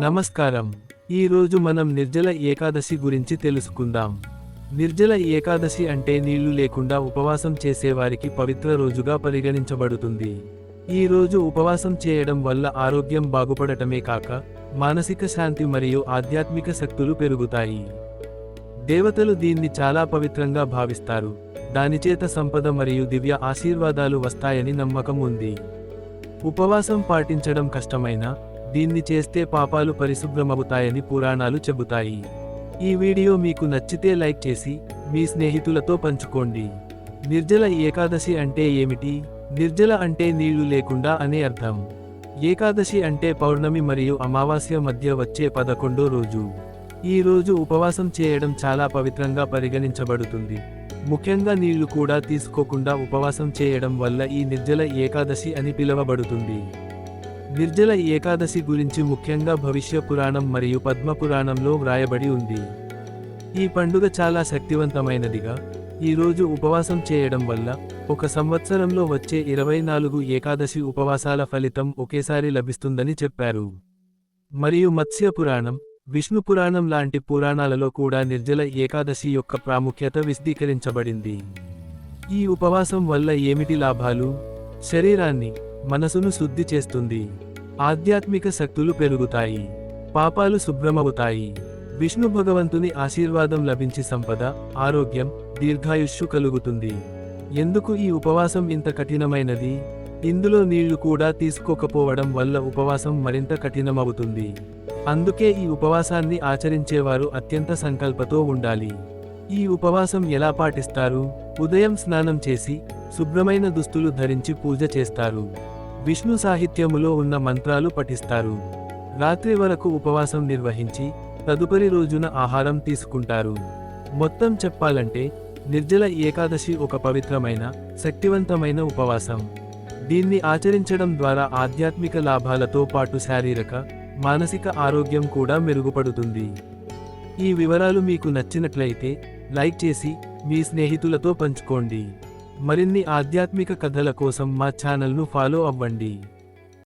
నమస్కారం. ఈరోజు మనం నిర్జల ఏకాదశి గురించి తెలుసుకుందాం. నిర్జల ఏకాదశి అంటే నీళ్ళు లేకుండా ఉపవాసం చేసేవారికి పవిత్ర రోజుగా పరిగణించబడుతుంది. ఈ రోజు ఉపవాసం చేయడం వల్ల ఆరోగ్యం బాగుపడటమే కాక మానసిక శాంతి మరియు ఆధ్యాత్మిక శక్తులు పెరుగుతాయి. దేవతలు దీన్ని చాలా పవిత్రంగా భావిస్తారు. దానిచేత సంపద మరియు దివ్య ఆశీర్వాదాలు వస్తాయని నమ్మకం ఉంది. ఉపవాసం పాటించడం కష్టమైనా దీన్ని చేస్తే పాపాలు పరిశుభ్రమవుతాయని పురాణాలు చెబుతాయి. ఈ వీడియో మీకు నచ్చితే లైక్ చేసి మీ స్నేహితులతో పంచుకోండి. నిర్జల ఏకాదశి అంటే ఏమిటి? నిర్జల అంటే నీళ్ళు లేకుండా అనే అర్థం. ఏకాదశి అంటే పౌర్ణమి మరియు అమావాస్య మధ్య వచ్చే పదకొండో రోజు. ఈ రోజు ఉపవాసం చేయడం చాలా పవిత్రంగా పరిగణించబడుతుంది. ముఖ్యంగా నీళ్ళు కూడా తీసుకోకుండా ఉపవాసం చేయడం వల్ల ఈ నిర్జల ఏకాదశి అని పిలువబడుతుంది. నిర్జల ఏకాదశి గురించి ముఖ్యంగా భవిష్య పురాణం మరియు పద్మ పురాణంలో వ్రాయబడి ఉంది. ఈ పండుగ చాలా శక్తివంతమైనదిగా ఈరోజు ఉపవాసం చేయడం వల్ల ఒక సంవత్సరంలో వచ్చే ఇరవై నాలుగు ఏకాదశి ఉపవాసాల ఫలితం ఒకేసారి లభిస్తుందని చెప్పారు. మరియు మత్స్య పురాణం విష్ణు పురాణం లాంటి పురాణాలలో కూడా నిర్జల ఏకాదశి యొక్క ప్రాముఖ్యత విశదీకరించబడింది. ఈ ఉపవాసం వల్ల ఏమిటి లాభాలు? శరీరాన్ని మనసును శుద్ధి చేస్తుంది. ఆధ్యాత్మిక శక్తులు పెరుగుతాయి. పాపాలు శుభ్రమవుతాయి. విష్ణు భగవంతుని ఆశీర్వాదం లభించి సంపద ఆరోగ్యం దీర్ఘాయుష్షు కలుగుతుంది. ఎందుకు ఈ ఉపవాసం ఇంత కఠినమైనది? ఇందులో నీళ్ళు కూడా తీసుకోకపోవడం వల్ల ఉపవాసం మరింత కఠినమవుతుంది. అందుకే ఈ ఉపవాసాన్ని ఆచరించేవారు అత్యంత సంకల్పతో ఉండాలి. ఈ ఉపవాసం ఎలా పాటిస్తారు? ఉదయం స్నానం చేసి శుభ్రమైన దుస్తులు ధరించి పూజ చేస్తారు. విష్ణు సాహిత్యములో ఉన్న మంత్రాలు పఠిస్తారు. రాత్రి వరకు ఉపవాసం నిర్వహించి తదుపరి రోజున ఆహారం తీసుకుంటారు. మొత్తం చెప్పాలంటే నిర్జల ఏకాదశి ఒక పవిత్రమైన శక్తివంతమైన ఉపవాసం. దీన్ని ఆచరించడం ద్వారా ఆధ్యాత్మిక లాభాలతో పాటు శారీరక మానసిక ఆరోగ్యం కూడా మెరుగుపడుతుంది. ఈ వివరాలు మీకు నచ్చినట్లయితే లైక్ చేసి మీ స్నేహితులతో పంచుకోండి. మరిన్ని ఆధ్యాత్మిక కథల కోసం మా ఛానల్ను ఫాలో అవ్వండి.